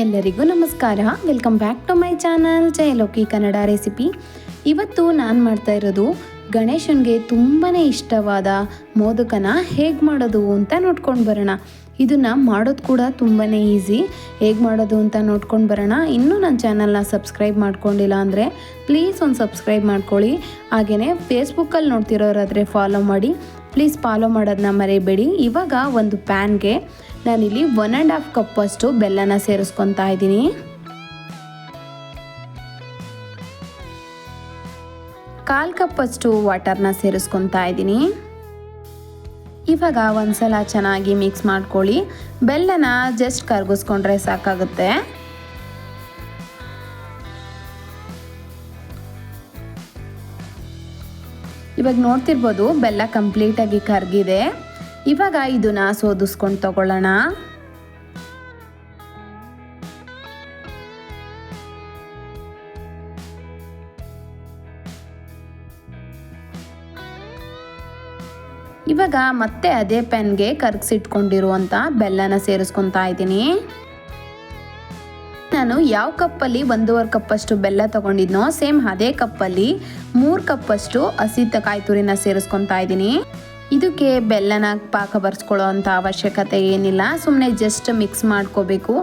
ಎಲ್ಲರಿಗೂ ನಮಸ್ಕಾರ. Welcome back to my channel ಜಯಲೋಕಿ Kannada recipe ಇವತ್ತು ನಾನು ಮಾಡ್ತಾ ಇರೋದು ಗಣೇಶನಿಗೆ ತುಂಬಾ ಇಷ್ಟವಾದ ಮೋದಕನ ಹೇಗೆ ಮಾಡೋದು ಅಂತ ನೋಡ್ಕೊಂಡು ಬರೋಣ. ಇದನ್ನು ಮಾಡೋದು ಕೂಡ ತುಂಬಾ ಈಸಿ ಹೇಗೆ ಮಾಡೋದು ಅಂತ ನೋಡ್ಕೊಂಡು ಬರೋಣ. ಇನ್ನೂ ನನ್ನ ಚಾನಲ್ನ ಸಬ್ಸ್ಕ್ರೈಬ್ ಮಾಡ್ಕೊಂಡಿಲ್ಲ ಅಂದರೆ ಪ್ಲೀಸ್ ಒಂದು ಸಬ್ಸ್ಕ್ರೈಬ್ ಮಾಡ್ಕೊಳ್ಳಿ. ಹಾಗೆಯೇ ಫೇಸ್ಬುಕ್ಕಲ್ಲಿ ನೋಡ್ತಿರೋರಾದರೆ ಫಾಲೋ ಮಾಡಿ. ಪ್ಲೀಸ್ ಫಾಲೋ ಮಾಡೋದನ್ನ ಮರೆಯಬೇಡಿ ಇವಾಗ ಒಂದು ಪ್ಯಾನ್ಗೆ ನಾನಿಲ್ಲಿ ಒನ್ ಆ್ಯಂಡ್ ಹಾಫ್ ಕಪ್ಪಷ್ಟು ಬೆಲ್ಲನ ಸೇರಿಸ್ಕೊತಾ ಇದ್ದೀನಿ. ಕಾಲು ಕಪ್ಪಷ್ಟು ವಾಟರ್ನ ಸೇರಿಸ್ಕೊತಾ ಇದ್ದೀನಿ. ಇವಾಗ ಒಂದ್ಸಲ ಚೆನ್ನಾಗಿ ಮಿಕ್ಸ್ ಮಾಡ್ಕೊಳ್ಳಿ. ಬೆಲ್ಲನ ಜಸ್ಟ್ ಕರ್ಗಿಸ್ಕೊಂಡ್ರೆ ಸಾಕಾಗುತ್ತೆ. ಇವಾಗ ನೋಡ್ತಿರ್ಬೋದು ಬೆಲ್ಲ ಕಂಪ್ಲೀಟಾಗಿ ಕರಗಿದೆ. ಇವಾಗ ಇದನ್ನ ಸೋದಿಸ್ಕೊಂಡು ತಗೊಳ್ಳೋಣ. ಇವಾಗ ಮತ್ತೆ ಅದೇ ಪೆನ್ಗೆ ಕರ್ಗಿಸಿಟ್ಕೊಂಡಿರುವಂಥ ಬೆಲ್ಲನ ಸೇರಿಸ್ಕೊತಾ ಇದ್ದೀನಿ. ನಾನು ಯಾವ ಕಪ್ಪಲ್ಲಿ ಒಂದೂವರೆ ಕಪ್ಪಷ್ಟು ಬೆಲ್ಲ ತಗೊಂಡಿದ್ನೋ ಸೇಮ್ ಅದೇ ಕಪ್ಪಲ್ಲಿ ಮೂರು ಕಪ್ಪಷ್ಟು ಹಸಿ ಕಾಯಿ ತುರಿನ ಸೇರಿಸ್ಕೊತಾ ಇದ್ದೀನಿ. ಇದಕ್ಕೆ ಬೆಲ್ಲನ ಪಾಕ ಬರ್ಸ್ಕೊಳ್ಳೋ ಅಂಥ ಅವಶ್ಯಕತೆ ಏನಿಲ್ಲ ಸುಮ್ಮನೆ ಜಸ್ಟ್ ಮಿಕ್ಸ್ ಮಾಡ್ಕೋಬೇಕು.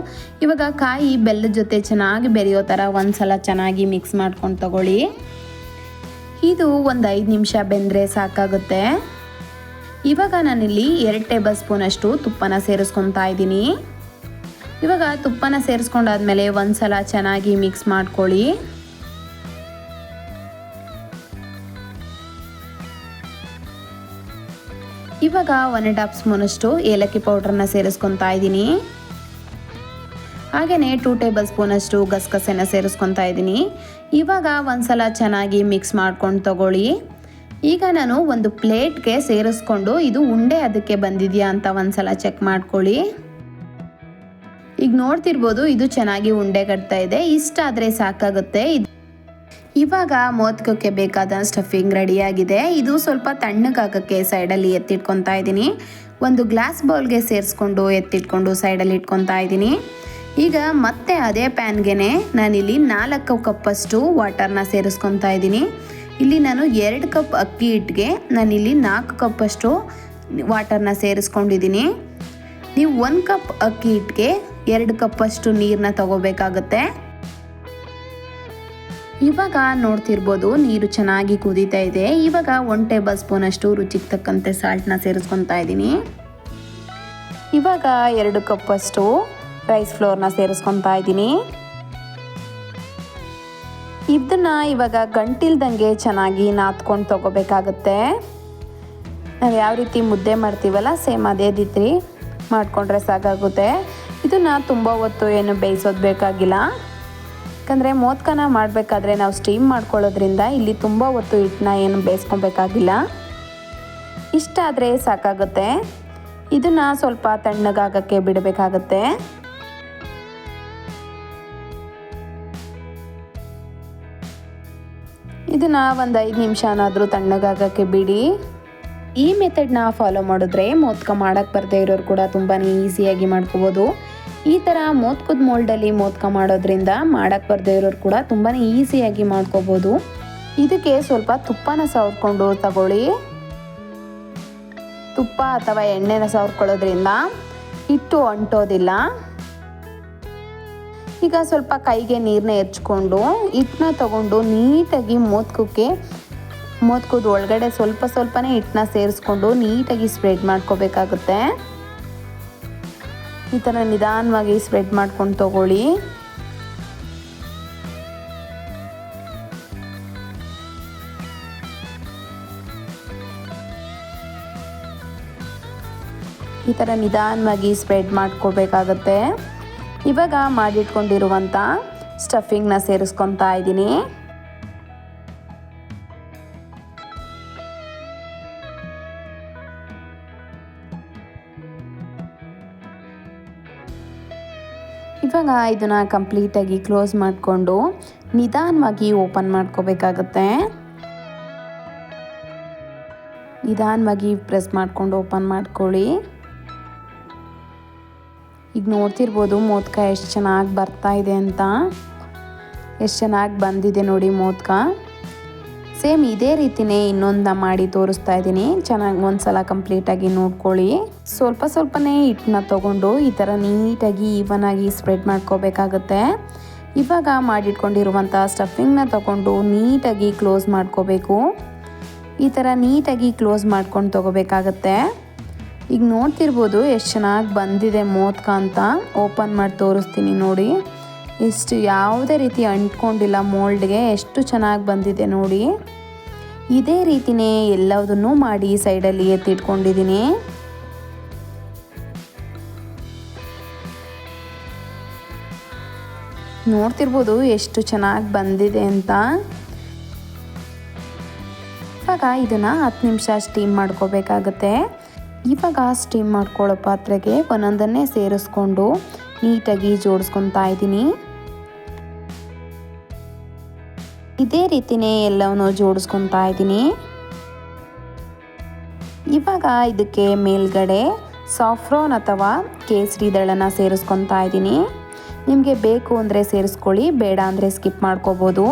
ಇವಾಗ ಕಾಯಿ ಬೆಲ್ಲದ ಜೊತೆ ಚೆನ್ನಾಗಿ ಬೆರೆಯೋ ಥರ ಒಂದ್ಸಲ ಚೆನ್ನಾಗಿ ಮಿಕ್ಸ್ ಮಾಡ್ಕೊಂಡು ತಗೊಳ್ಳಿ. ಇದು ಒಂದು ಐದು ನಿಮಿಷ ಬೆಂದರೆ ಸಾಕಾಗುತ್ತೆ. ಇವಾಗ ನಾನಿಲ್ಲಿ ಎರಡು ಟೇಬಲ್ ಸ್ಪೂನಷ್ಟು ತುಪ್ಪನ ಸೇರಿಸ್ಕೊತಾ ಇದ್ದೀನಿ. ಇವಾಗ ತುಪ್ಪನ ಸೇರಿಸ್ಕೊಂಡಾದ್ಮೇಲೆ ಒಂದ್ಸಲ ಚೆನ್ನಾಗಿ ಮಿಕ್ಸ್ ಮಾಡ್ಕೊಳ್ಳಿ. ಇವಾಗ ಒನ್ ಆ್ಯಂಡ್ ಹಾಫ್ ಸ್ಪೂನಷ್ಟು ಏಲಕ್ಕಿ ಪೌಡ್ರನ್ನ ಸೇರಿಸ್ಕೊತಾ ಇದ್ದೀನಿ. ಹಾಗೆಯೇ ಟೂ ಟೇಬಲ್ ಸ್ಪೂನಷ್ಟು ಗಸಗಸೆನ ಸೇರಿಸ್ಕೊತಾ ಇದ್ದೀನಿ. ಇವಾಗ ಒಂದ್ಸಲ ಚೆನ್ನಾಗಿ ಮಿಕ್ಸ್ ಮಾಡ್ಕೊಂಡು ತಗೊಳ್ಳಿ. ಈಗ ನಾನು ಒಂದು ಪ್ಲೇಟ್ಗೆ ಸೇರಿಸ್ಕೊಂಡು ಇದು ಉಂಡೆ ಅದಕ್ಕೆ ಬಂದಿದೆಯಾ ಅಂತ ಒಂದ್ಸಲ ಚೆಕ್ ಮಾಡ್ಕೊಳ್ಳಿ. ಈಗ ನೋಡ್ತಿರ್ಬೋದು ಇದು ಚೆನ್ನಾಗಿ ಉಂಡೆ ಕಟ್ತಾ ಇದೆ. ಇಷ್ಟ ಆದರೆ ಸಾಕಾಗುತ್ತೆ. ಇವಾಗ ಮೋದಕಕ್ಕೆ ಬೇಕಾದ ಸ್ಟಫಿಂಗ್ ರೆಡಿಯಾಗಿದೆ ಇದು ಸ್ವಲ್ಪ ತಣ್ಣಗಾಗಕ್ಕೆ ಸೈಡಲ್ಲಿ ಎತ್ತಿಟ್ಕೊತಾ ಇದ್ದೀನಿ. ಒಂದು ಗ್ಲಾಸ್ ಬೌಲ್ಗೆ ಸೇರಿಸ್ಕೊಂಡು ಎತ್ತಿಟ್ಕೊಂಡು ಸೈಡಲ್ಲಿ ಇಟ್ಕೊತಾ ಇದ್ದೀನಿ. ಈಗ ಮತ್ತೆ ಅದೇ ಪ್ಯಾನ್ಗೆ ನಾನಿಲ್ಲಿ ನಾಲ್ಕು ಕಪ್ಪಷ್ಟು ವಾಟರ್ನ ಸೇರಿಸ್ಕೊತಾ ಇದ್ದೀನಿ. ಇಲ್ಲಿ ನಾನು ಎರಡು ಕಪ್ ಅಕ್ಕಿ ಹಿಟ್ಟಿಗೆ ನಾನಿಲ್ಲಿ ನಾಲ್ಕು ಕಪ್ಪಷ್ಟು ವಾಟರ್ನ ಸೇರಿಸ್ಕೊಂಡಿದ್ದೀನಿ. ನೀವು ಒಂದು ಕಪ್ ಅಕ್ಕಿ ಹಿಟ್ಟಿಗೆ ಎರಡು ಕಪ್ಪಷ್ಟು ನೀರನ್ನ ತಗೋಬೇಕಾಗತ್ತೆ. ಇವಾಗ ನೋಡ್ತಿರ್ಬೋದು ನೀರು ಚೆನ್ನಾಗಿ ಕುದೀತಾ ಇದೆ. ಇವಾಗ ಒನ್ ಟೇಬಲ್ ಸ್ಪೂನ್ ಅಷ್ಟು ರುಚಿಗೆ ತಕ್ಕಂತೆ ಸಾಲ್ಟ್ನ ಸೇರಿಸ್ಕೊತಾ ಇದ್ದೀನಿ. ಇವಾಗ ಎರಡು ಕಪ್ಪಷ್ಟು ರೈಸ್ ಫ್ಲೋರ್ನ ಸೇರಿಸ್ಕೊತಾ ಇದ್ದೀನಿ. ಇದನ್ನ ಇವಾಗ ಗಂಟಿಲ್ದಂಗೆ ಚೆನ್ನಾಗಿ ನಾದ್ಕೊಂಡು ತಗೋಬೇಕಾಗತ್ತೆ. ನಾವು ಯಾವ ರೀತಿ ಮುದ್ದೆ ಮಾಡ್ತೀವಲ್ಲ, ಸೇಮ್ ಅದೇ ರೀತಿ ಮಾಡಿಕೊಂಡ್ರೆ ಸಾಕಾಗುತ್ತೆ. ಇದನ್ನು ತುಂಬ ಹೊತ್ತು ಏನು ಬೇಯಿಸೋದು ಬೇಕಾಗಿಲ್ಲ. ಯಾಕಂದರೆ ಮೋದಕನ ಮಾಡಬೇಕಾದ್ರೆ ನಾವು ಸ್ಟೀಮ್ ಮಾಡ್ಕೊಳ್ಳೋದ್ರಿಂದ ಇಲ್ಲಿ ತುಂಬ ಹೊತ್ತು ಹಿಟ್ಟನ್ನ ಏನು ಬೇಯಿಸ್ಕೊಬೇಕಾಗಿಲ್ಲ. ಇಷ್ಟ ಆದರೆ ಸಾಕಾಗುತ್ತೆ. ಇದನ್ನು ಸ್ವಲ್ಪ ತಣ್ಣಗಾಗಕ್ಕೆ ಬಿಡಬೇಕಾಗತ್ತೆ. ಇದನ್ನು ಒಂದು ಐದು ನಿಮಿಷನಾದರೂ ತಣ್ಣಗಾಗಕ್ಕೆ ಬಿಡಿ. ಈ ಮೆಥಡ್ನ ಫಾಲೋ ಮಾಡಿದ್ರೆ ಮೋದಕ ಮಾಡೋಕ್ಕೆ ಬರದೇ ಇರೋರು ಕೂಡ ತುಂಬಾ ಈಸಿಯಾಗಿ ಮಾಡ್ಕೋಬೋದು. ಈ ಥರ ಮೋದಕದ ಮೋಲ್ಡಲ್ಲಿ ಮೋದಕ ಮಾಡೋದ್ರಿಂದ ಮಾಡೋಕ್ಕೆ ಬರದೇ ಇರೋರು ಕೂಡ ತುಂಬಾ ಈಸಿಯಾಗಿ ಮಾಡ್ಕೋಬೋದು. ಇದಕ್ಕೆ ಸ್ವಲ್ಪ ತುಪ್ಪನ ಸವರ್ಕೊಂಡು ತಗೊಳ್ಳಿ. ತುಪ್ಪ ಅಥವಾ ಎಣ್ಣೆನ ಸವರ್ಕೊಳ್ಳೋದ್ರಿಂದ ಹಿಟ್ಟು ಅಂಟೋದಿಲ್ಲ. ಈಗ ಸ್ವಲ್ಪ ಕೈಗೆ ನೀರನ್ನ ಎರ್ಚ್ಕೊಂಡು ಹಿಟ್ಟನ್ನ ತಗೊಂಡು ನೀಟಾಗಿ ಮೋದ್ಕಕ್ಕೆ ಮೋದ್ಕದ ಒಳಗಡೆ ಸ್ವಲ್ಪ ಸ್ವಲ್ಪನೇ ಹಿಟ್ಟನ್ನ ಸೇರಿಸ್ಕೊಂಡು ನೀಟಾಗಿ ಸ್ಪ್ರೆಡ್ ಮಾಡ್ಕೋಬೇಕಾಗುತ್ತೆ. ಈ ಥರ ನಿಧಾನವಾಗಿ ಸ್ಪ್ರೆಡ್ ಮಾಡ್ಕೊಂಡು ತಗೊಳ್ಳಿ. ಈ ಥರ ನಿಧಾನವಾಗಿ ಸ್ಪ್ರೆಡ್ ಮಾಡ್ಕೋಬೇಕಾಗತ್ತೆ. ಇವಾಗ ಮಾಡಿಟ್ಕೊಂಡಿರುವಂಥ ಸ್ಟಫಿಂಗ್ನ ಸೇರಿಸ್ಕೊತಾ ಇದ್ದೀನಿ. ಇವಾಗ ಇದನ್ನು ಕಂಪ್ಲೀಟಾಗಿ ಕ್ಲೋಸ್ ಮಾಡಿಕೊಂಡು ನಿಧಾನವಾಗಿ ಓಪನ್ ಮಾಡ್ಕೋಬೇಕಾಗತ್ತೆ. ನಿಧಾನವಾಗಿ ಪ್ರೆಸ್ ಮಾಡ್ಕೊಂಡು ಓಪನ್ ಮಾಡ್ಕೊಳ್ಳಿ. ಈಗ ನೋಡ್ತಿರ್ಬೋದು ಮೋದಕ ಎಷ್ಟು ಚೆನ್ನಾಗಿ ಬರ್ತಾ ಇದೆ ಅಂತ. ಎಷ್ಟು ಚೆನ್ನಾಗಿ ಬಂದಿದೆ ನೋಡಿ ಮೋದಕ ಸೇಮ್ ಇದೇ ರೀತಿನೇ ಇನ್ನೊಂದು ಮಾಡಿ ತೋರಿಸ್ತಾ ಇದ್ದೀನಿ. ಚೆನ್ನಾಗಿ ಒಂದ್ಸಲ ಕಂಪ್ಲೀಟಾಗಿ ನೋಡ್ಕೊಳ್ಳಿ. ಸ್ವಲ್ಪ ಸ್ವಲ್ಪನೇ ಹಿಟ್ಟನ್ನ ತೊಗೊಂಡು ಈ ಥರ ನೀಟಾಗಿ ಈವನ್ ಆಗಿ ಸ್ಪ್ರೆಡ್ ಮಾಡ್ಕೋಬೇಕಾಗತ್ತೆ. ಇವಾಗ ಮಾಡಿಟ್ಕೊಂಡಿರುವಂಥ ಸ್ಟಫಿಂಗ್ನ ತಗೊಂಡು ನೀಟಾಗಿ ಕ್ಲೋಸ್ ಮಾಡ್ಕೋಬೇಕು. ಈ ಥರ ನೀಟಾಗಿ ಕ್ಲೋಸ್ ಮಾಡ್ಕೊಂಡು ತೊಗೋಬೇಕಾಗತ್ತೆ. ಈಗ ನೋಡ್ತಿರ್ಬೋದು ಎಷ್ಟು ಚೆನ್ನಾಗಿ ಬಂದಿದೆ ಮೋದಕ ಅಂತ. ಓಪನ್ ಮಾಡಿ ತೋರಿಸ್ತೀನಿ ನೋಡಿ. ಎಷ್ಟು ಯಾವುದೇ ರೀತಿ ಅಂಟ್ಕೊಂಡಿಲ್ಲ ಮೋಲ್ಡ್ಗೆ, ಎಷ್ಟು ಚೆನ್ನಾಗಿ ಬಂದಿದೆ ನೋಡಿ. ಇದೇ ರೀತಿನೇ ಎಲ್ಲದನ್ನು ಮಾಡಿ ಸೈಡಲ್ಲಿ ಎತ್ತಿಟ್ಕೊಂಡಿದ್ದೀನಿ. ನೋಡ್ತಿರ್ಬೋದು ಎಷ್ಟು ಚೆನ್ನಾಗಿ ಬಂದಿದೆ ಅಂತ. ಇವಾಗ ಇದನ್ನು ಹತ್ತು ನಿಮಿಷ ಸ್ಟೀಮ್ ಮಾಡ್ಕೋಬೇಕಾಗತ್ತೆ. ಇವಾಗ ಸ್ಟೀಮ್ ಮಾಡ್ಕೊಳ್ಳೋ ಪಾತ್ರೆಗೆ ಒಂದೊಂದನ್ನೇ ಸೇರಿಸ್ಕೊಂಡು ನೀಟಾಗಿ ಜೋಡಿಸ್ಕೊತಾ ಇದ್ದೀನಿ. ಇದೇ ರೀತಿನೇ ಎಲ್ಲವನ್ನು ಜೋಡಿಸ್ಕೊತಾ ಇದ್ದೀನಿ. ಇವಾಗ ಇದಕ್ಕೆ ಮೇಲ್ಗಡೆ ಸಾಫ್ರಾನ್ ಅಥವಾ ಕೇಸರಿ ದಳನ ಸೇರಿಸ್ಕೊತಾ ಇದ್ದೀನಿ. ನಿಮಗೆ ಬೇಕು ಅಂದರೆ ಸೇರಿಸ್ಕೊಳ್ಳಿ, ಬೇಡ ಅಂದರೆ ಸ್ಕಿಪ್ ಮಾಡ್ಕೋಬೋದು.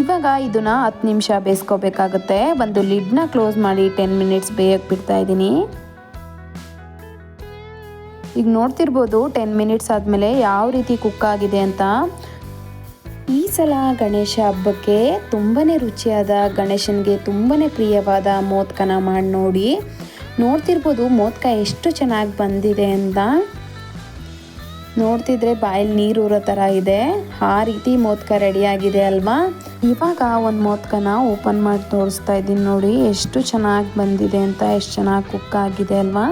ಇವಾಗ ಇದನ್ನು ಹತ್ತು ನಿಮಿಷ ಬೇಯಿಸ್ಕೋಬೇಕಾಗುತ್ತೆ. ಒಂದು ಲಿಡ್ನ ಕ್ಲೋಸ್ ಮಾಡಿ ಟೆನ್ ಮಿನಿಟ್ಸ್ ಬೇಯಕ್ಕೆ ಬಿಡ್ತಾ ಇದ್ದೀನಿ. ಈಗ ನೋಡ್ತಿರ್ಬೋದು ಟೆನ್ ಮಿನಿಟ್ಸ್ ಆದಮೇಲೆ ಯಾವ ರೀತಿ ಕುಕ್ ಆಗಿದೆ ಅಂತ. ಈ ಸಲ ಗಣೇಶ ಹಬ್ಬಕ್ಕೆ ತುಂಬಾ ರುಚಿಯಾದ ಗಣೇಶನಿಗೆ ತುಂಬಾ ಪ್ರಿಯವಾದ ಮೋದಕನ ಮಾಡಿ ನೋಡಿ. ನೋಡ್ತಿರ್ಬೋದು ಮೋದಕ ಎಷ್ಟು ಚೆನ್ನಾಗಿ ಬಂದಿದೆ ಅಂತ. ನೋಡ್ತಿದ್ರೆ ಬಾಯಲ್ಲಿ ನೀರು ಊರೋ ಥರ ಇದೆ. ಆ ರೀತಿ ಮೋದಕ ರೆಡಿಯಾಗಿದೆ ಅಲ್ವಾ? ಇವಾಗ ಒಂದು ಮೋದಕನ ಓಪನ್ ಮಾಡಿ ತೋರಿಸ್ತಾ ಇದ್ದೀನಿ ನೋಡಿ, ಎಷ್ಟು ಚೆನ್ನಾಗಿ ಬಂದಿದೆ ಅಂತ, ಎಷ್ಟು ಚೆನ್ನಾಗಿ ಕುಕ್ ಆಗಿದೆ ಅಲ್ವಾ?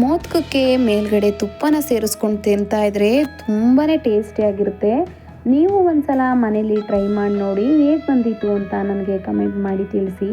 ಮೋದಕಕ್ಕೆ ಮೇಲ್ಗಡೆ ತುಪ್ಪನ ಸೇರಿಸ್ಕೊಂಡು ತಿಂತಾ ಇದ್ರೆ ತುಂಬಾ ಟೇಸ್ಟಿಯಾಗಿರುತ್ತೆ ನೀವು ಒಂದ್ಸಲ ಮನೇಲಿ ಟ್ರೈ ಮಾಡಿ ನೋಡಿ ಹೇಗೆ ಬಂದಿತ್ತು ಅಂತ ನನಗೆ ಕಮೆಂಟ್ ಮಾಡಿ ತಿಳಿಸಿ.